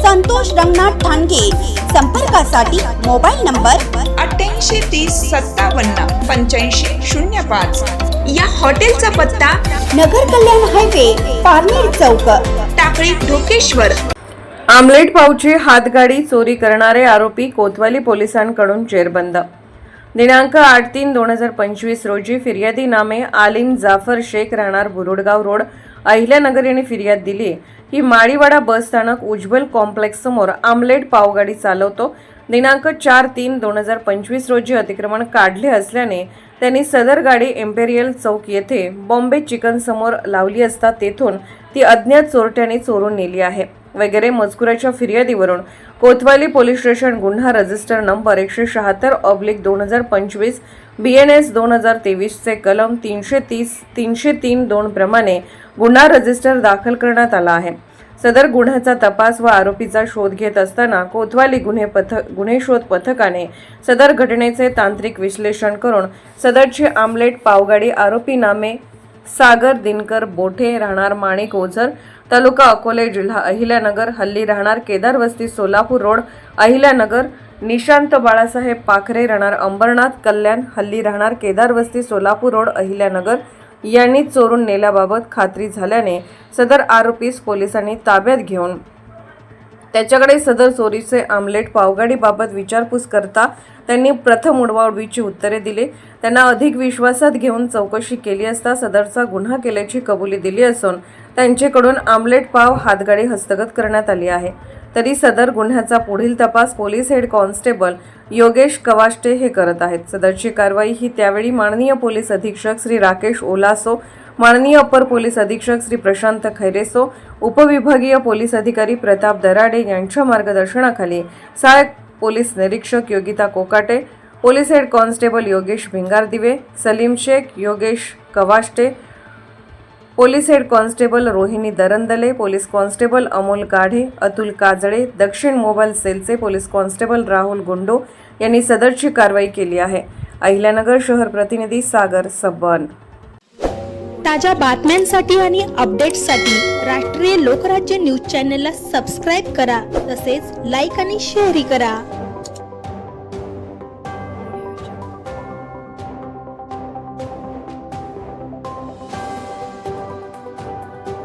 संतोष रंगनाथ ठाणगे. संपर्कासाठी mobile number अठ्ठ्याऐंशी तीस सत्तावन्न पंच्याऐंशी शून्य पाच. या हॉटेलचा पत्ता नगर कल्याण हायवे पारनेर चौक. टाकळी ढोकेश्वर. आमलेट पावची हातगाडी चोरी करणारे आरोपी कोतवाली पोलिसांकडून जेरबंद. दिनांक आठ तीन दोन हजार पंचवीस रोजी फिर्यादी नामे आलिम जाफर शेख राहणार बुरुडगाव रोड अहिल्यानगर यांनी फिर्याद दिली. ही माळीवाडा बस स्थानक उज्ज्वल कॉम्प्लेक्ससमोर आमलेट पावगाडी चालवतो. दिनांक चार तीन दोन हजार पंचवीस रोजी अतिक्रमण काढले असल्याने त्यांनी सदर गाडी एम्पेरियल चौक येथे बॉम्बे चिकन समोर लावली असता तेथून ती अज्ञात चोरट्याने चोरून नेली आहे. वगैरे मजकुराच्या फिर्यादीवरून कोतवाली पोलीस स्टेशन गुन्हा रजिस्टर नंबर एकशे शहात्तर ऑब्लिक दोन हजार पंचवीस बी एन एस दोन हजार तेवीसचे कलम तीनशे तीस तीनशे तीन दोन प्रमाणे गुन्हा रजिस्टर दाखल करण्यात आला आहे. सदर गुन्ह्याचा तपास व आरोपीचा शोध घेत असताना कोतवाली गुन्हे पथक गुन्हे शोध पथकाने सदर घटनेचे तांत्रिक विश्लेषण करून सदरची आमलेट पावगाडी आरोपी नामे सागर दिनकर बोठे राहणार माणिक ओझर तालुका अकोले जिल्हा अहिल्यानगर हल्ली राहणार केदारवस्ती सोलापूर रोड अहिल्यानगर निशांत बाळासाहेब पाखरे राहणार अंबरनाथ कल्याण हल्ली राहणार केदारवस्ती सोलापूर रोड अहिल्यानगर. यांनी चोरून नेल्याबाबत खात्री झाल्याने सदर आरोपीस पोलिसांनी ताब्यात घेऊन त्याच्याकडे सदर चोरीचे आमलेट पावगाडीबाबत विचारपूस करता त्यांनी प्रथम उडवाउडवीची उत्तरे दिली. त्यांना अधिक विश्वासात घेऊन चौकशी केली असता सदरचा गुन्हा केल्याची कबुली दिली असून त्यांच्याकडून आमलेट पाव हातगाडी हस्तगत करण्यात आली आहे. तरी सदर गुन्ह्याचा पुढील तपास police head constable Yogesh Kawashte हे करत आहेत. सदरची कारवाई ही त्यावेळी माननीय पोलीस अधीक्षक श्री राकेश ओलासो माननीय अपर पोलीस अधीक्षक श्री प्रशांत खैरेसो उपविभागीय पोलीस अधिकारी प्रताप दराडे यांच्या मार्गदर्शनाखाली सहाय्यक पोलीस निरीक्षक Yogita Kokate police head constable Yogesh Bhingardive Salim Shaikh Yogesh Kawashte police head constable Rohini Darandale police constable Amol Kadhe Atul Kajale दक्षिण मोबाईल सेलचे पोलीस कॉन्स्टेबल राहुल गुंडो यांनी सदरची कारवाई केली आहे. अहिल्यानगर शहर प्रतिनिधी सागर सब्बान ताज्या बातम्यांसाठी आणि अपडेट्ससाठी राष्ट्रीय लोकराज्य न्यूज चॅनलला सबस्क्राईब करा तसेच लाईक आणि शेअरही करा.